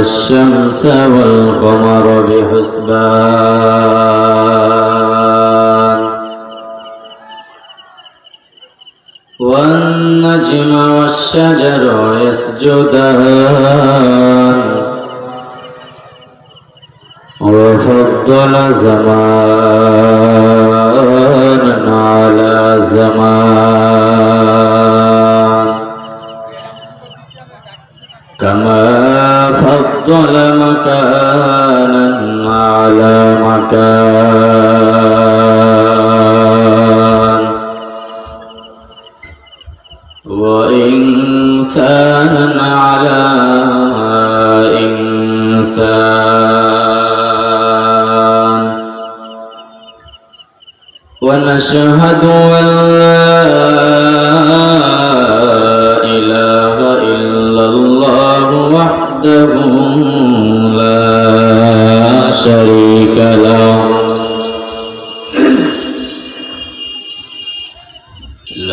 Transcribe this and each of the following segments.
والشمس والقمر بحسبان. والنجم والشجر يسجدان. وفضل زمان على زمان. فضل مكانا على مكان. وإنسانا على إنسان. ونشهد أن لا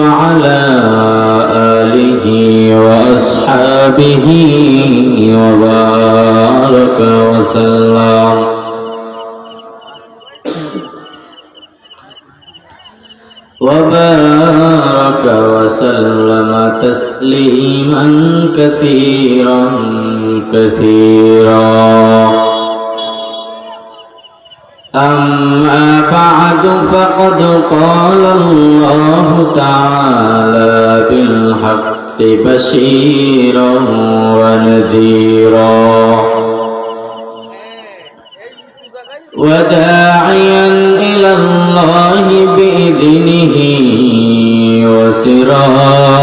وعلى آله وأصحابه وبارك وسلم. وبارك وسلم تسليما كثيرا كثيرا. أما بعد فقد قال الله تعالى بالحق بشيرا ونذيرا. وداعيا إلى الله بإذنه وسراجا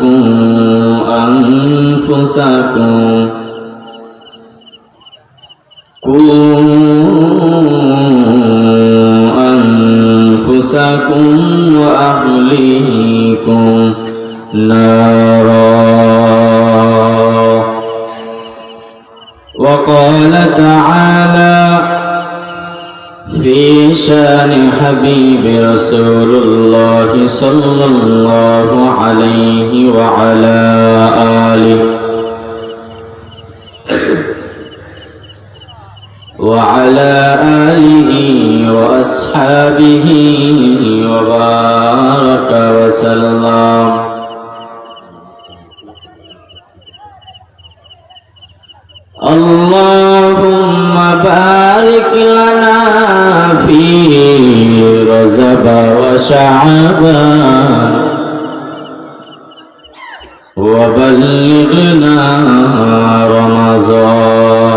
قوا أنفسكم قوا أنفسكم وأهليكم نارا وقال تعالى شان حبيب رسول الله صلى الله عليه وعلى آله وعلى آله وأصحابه وبارك وسلم. اللهم بارك لنا في رزب وشعبان وبلغنا رمضان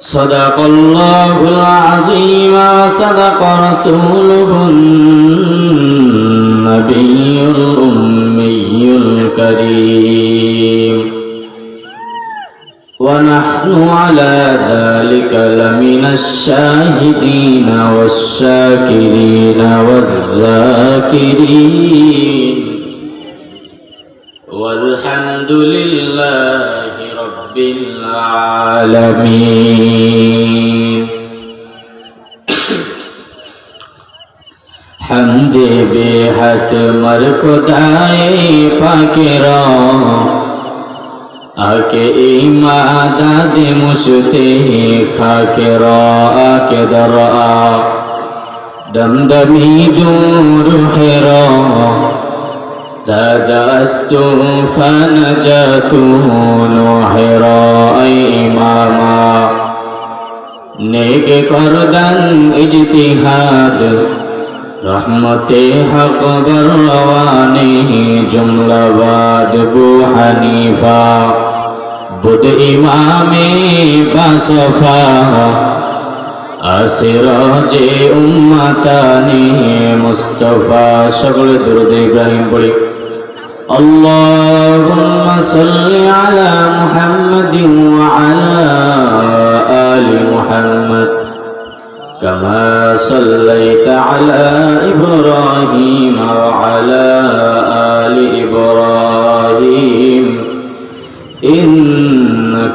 صدق الله العظيم وصدق رسوله النبي الأمي الكريم ونحن على ذلك لمن الشاهدين والشاكرين والذاكرين. والحمد لله رب العالمين. حمد بحت مرخدائے پاکرا আকে ইমা দাদে মুসতে খাকে রে দর। দমদমি জুর হের। দাদাস্তু ফানজাতু নোহের ইমামা। নেকে করদন ইজতিহাদ। রহমতে হক বরওয়ানে জুমলাবাদ বু হানিফা। بود امام بصفا اسراج امتانی مصطفی شغل درود ابراہیم بڑی اللهم صل على محمد وعلى آل محمد كما صليت على إبراهيم وعلى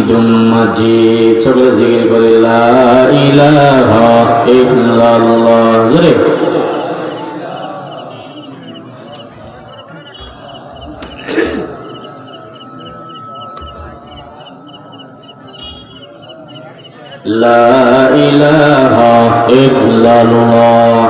হামিদুম মাজিদ সকলে জিকির করে লা ইলাহা ইল্লাল্লাহ। জোরে। লা ইলাহা ইল্লাল্লাহ।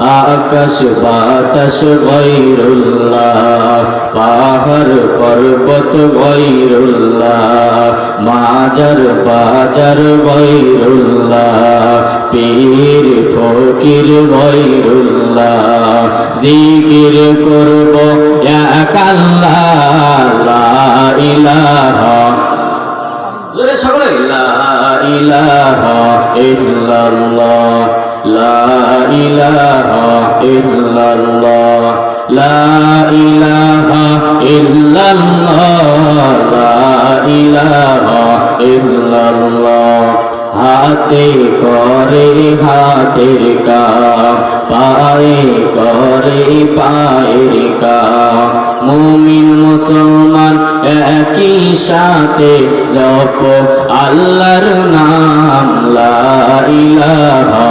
আকাশ বাতাস গৈরুল্লাহ, পাহাড় পর্বত গৈরুল্লাহ, মাজার বাজার গৈরুল্লাহ, পীর ফকির গৈরুল্লাহ, জিকির করব এক আল্লাহ, লা ইলাহা। সকলে, লা ইলাহা ইল্লাল্লাহ। লা ইলাহা ইল্লাল্লাহ, লা ইলাহা ইল্লাল্লাহ, লা ইলাহা ইল্লাল্লাহ। হাতে করে হাতের কাম পায়ে করে পায়ের কাম মুমিন মুসলমান একই সাথে জপ আল্লাহর নাম, লা ইলাহা